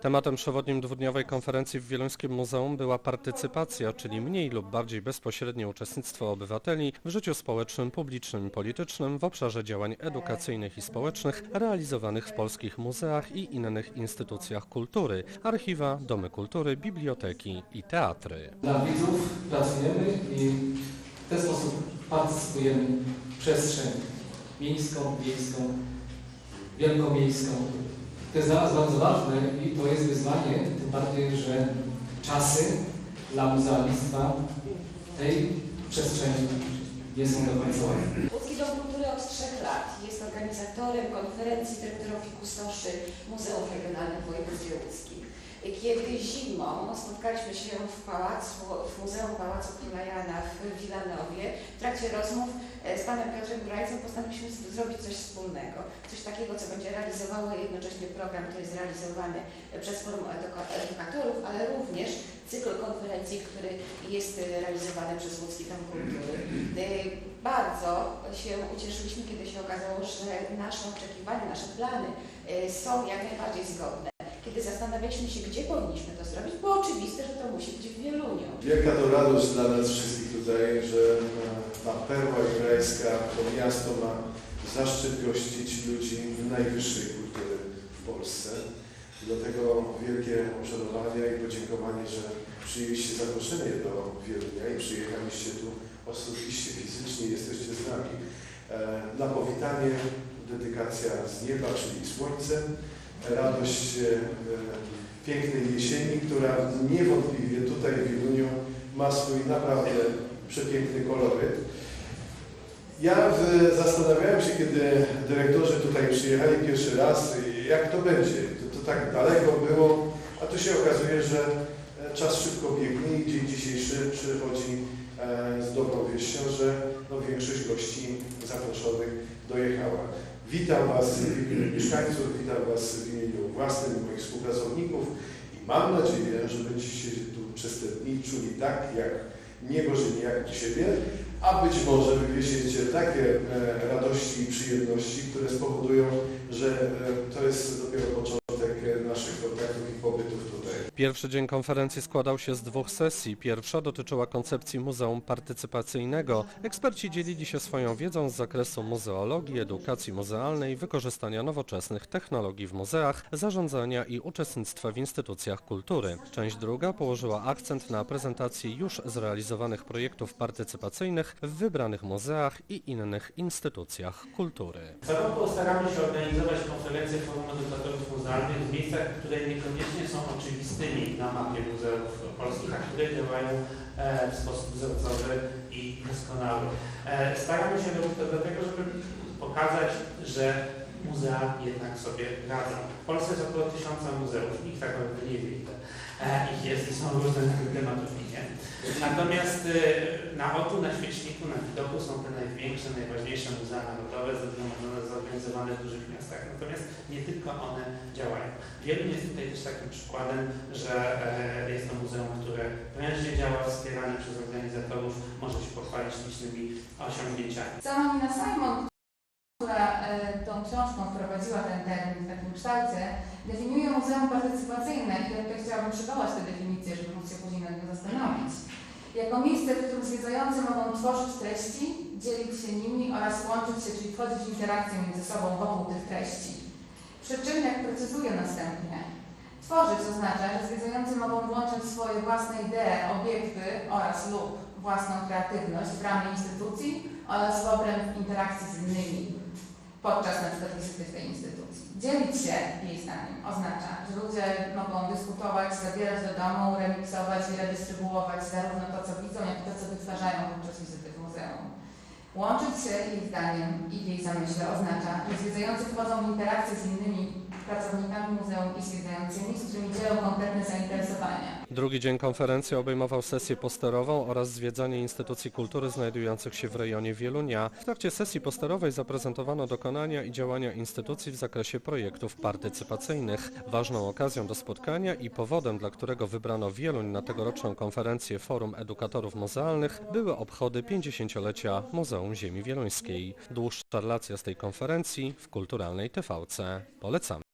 Tematem przewodnim dwudniowej konferencji w Wieluńskim Muzeum była partycypacja, czyli mniej lub bardziej bezpośrednie uczestnictwo obywateli w życiu społecznym, publicznym i politycznym w obszarze działań edukacyjnych i społecznych realizowanych w polskich muzeach i innych instytucjach kultury, archiwa, domy kultury, biblioteki i teatry. Dla widzów pracujemy i w ten sposób partycypujemy w przestrzeń miejską, wiejską, wielkomiejską. To jest dla nas bardzo ważne i to jest wyzwanie, tym bardziej, że czasy dla muzealnictwa tej przestrzeni nie są do końca łatwe. Łódzki Dom Kultury od trzech lat jest organizatorem konferencji dyrektorów i kustoszy Muzeów Regionalnych w województwie łódzkim. Kiedy zimą spotkaliśmy się w pałacu, w Muzeum Pałacu Króla Jana w Wilanowie, w trakcie rozmów e, z panem Piotrem Grajcem postanowiliśmy zrobić coś wspólnego. Coś takiego, co będzie realizowało jednocześnie program, który jest realizowany e, przez Forum Eduka- Edukatorów, ale również cykl konferencji, który jest e, realizowany przez Łódzki Dom Kultury. Bardzo się ucieszyliśmy, kiedy się okazało, że nasze oczekiwania, nasze plany są jak najbardziej zgodne. Zastanawialiśmy się, gdzie powinniśmy to zrobić, było oczywiste, że to musi być w Wieluniu. Wielka to radość dla nas wszystkich tutaj, że ta perła grajska, to miasto ma zaszczyt gościć ludzi najwyższej kultury w Polsce. Dlatego wielkie poszanowanie i podziękowanie, że przyjęliście zaproszenie do Wielunia i przyjechaliście tu osobiście, fizycznie, jesteście z nami. E, Na powitanie dedykacja z nieba, czyli słońce, radość e, pięknej jesieni, która niewątpliwie tutaj w Wieluniu ma swój naprawdę przepiękny koloryt. Ja zastanawiałem się, kiedy dyrektorzy tutaj przyjechali pierwszy raz, jak to będzie. To, to tak daleko było, a tu się okazuje, że e, czas szybko biegnie i dzień dzisiejszy przychodzi e, z dobrą wieścią, że no, większość gości zaproszonych dojechała. Witam Was w imieniu mieszkańców, witam Was w imieniu własnym moich współpracowników i mam nadzieję, że będziecie tu przez te dni czuli tak, jak niebo, jak u siebie, a być może wywieziecie takie e, radości i przyjemności, które spowodują, że e, to jest dopiero początek Pierwszy dzień konferencji składał się z dwóch sesji. Pierwsza dotyczyła koncepcji muzeum partycypacyjnego. Eksperci dzielili się swoją wiedzą z zakresu muzeologii, edukacji muzealnej, wykorzystania nowoczesnych technologii w muzeach, zarządzania i uczestnictwa w instytucjach kultury. Część druga położyła akcent na prezentacji już zrealizowanych projektów partycypacyjnych w wybranych muzeach i innych instytucjach kultury. Co roku staramy się organizować konferencje Forum Edukatorów Muzealnych w miejscach, które niekoniecznie są na mapie muzeów polskich, a które działają w sposób wzorcowy i doskonały. E, Staramy się robić to dlatego, żeby pokazać, że muzea jednak sobie radzą. W Polsce jest około tysiąca muzeów, nikt tak naprawdę nie wie ile ich jest i są różne tematologie. Natomiast e, na oku, na świeczniku, na widoku są te największe, najważniejsze muzea narodowe zgromadzone, zorganizowane w dużych miastach. Natomiast nie tylko one działają. Wielu jest tutaj też takim przykładem, że e, jest to muzeum, które prężnie działa, wspierane przez organizatorów, może się pochwalić licznymi osiągnięciami. Sama Nina Simon, która e, tą książką wprowadziła ten termin w takim kształcie, definiuje muzeum partycypacyjne i ja tutaj chciałabym przywołać tę definicję, żeby móc się później nad nią zastanowić. Jako miejsce, w którym zwiedzający mogą tworzyć treści, dzielić łączyć się, czyli w interakcję między sobą wokół tych treści. Przy czym, jak precyzuje następnie, tworzyć oznacza, że zwiedzający mogą włączyć swoje własne idee, obiekty oraz lub własną kreatywność w ramy instytucji oraz w obręb interakcji z innymi podczas przykład wizyty w tej instytucji. Dzielić się jej zdaniem oznacza, że ludzie mogą dyskutować, zabierać do domu, remiksować i redystrybuować zarówno to, co widzą, jak i to, co wytwarzają podczas wizyty w muzeum. Łączyć się jej zdaniem i w jej zamyśle oznacza, że zwiedzający wchodzą w interakcję z innymi pracownikami muzeum i zwiedzającymi, z którymi konkretne zainteresowania. Drugi dzień konferencji obejmował sesję posterową oraz zwiedzanie instytucji kultury znajdujących się w rejonie Wielunia. W trakcie sesji posterowej zaprezentowano dokonania i działania instytucji w zakresie projektów partycypacyjnych. Ważną okazją do spotkania i powodem, dla którego wybrano Wieluń na tegoroczną konferencję Forum Edukatorów Muzealnych były obchody 50-lecia Muzeum Ziemi Wieluńskiej. Dłuższa relacja z tej konferencji w kulturalnej TVC. Polecamy.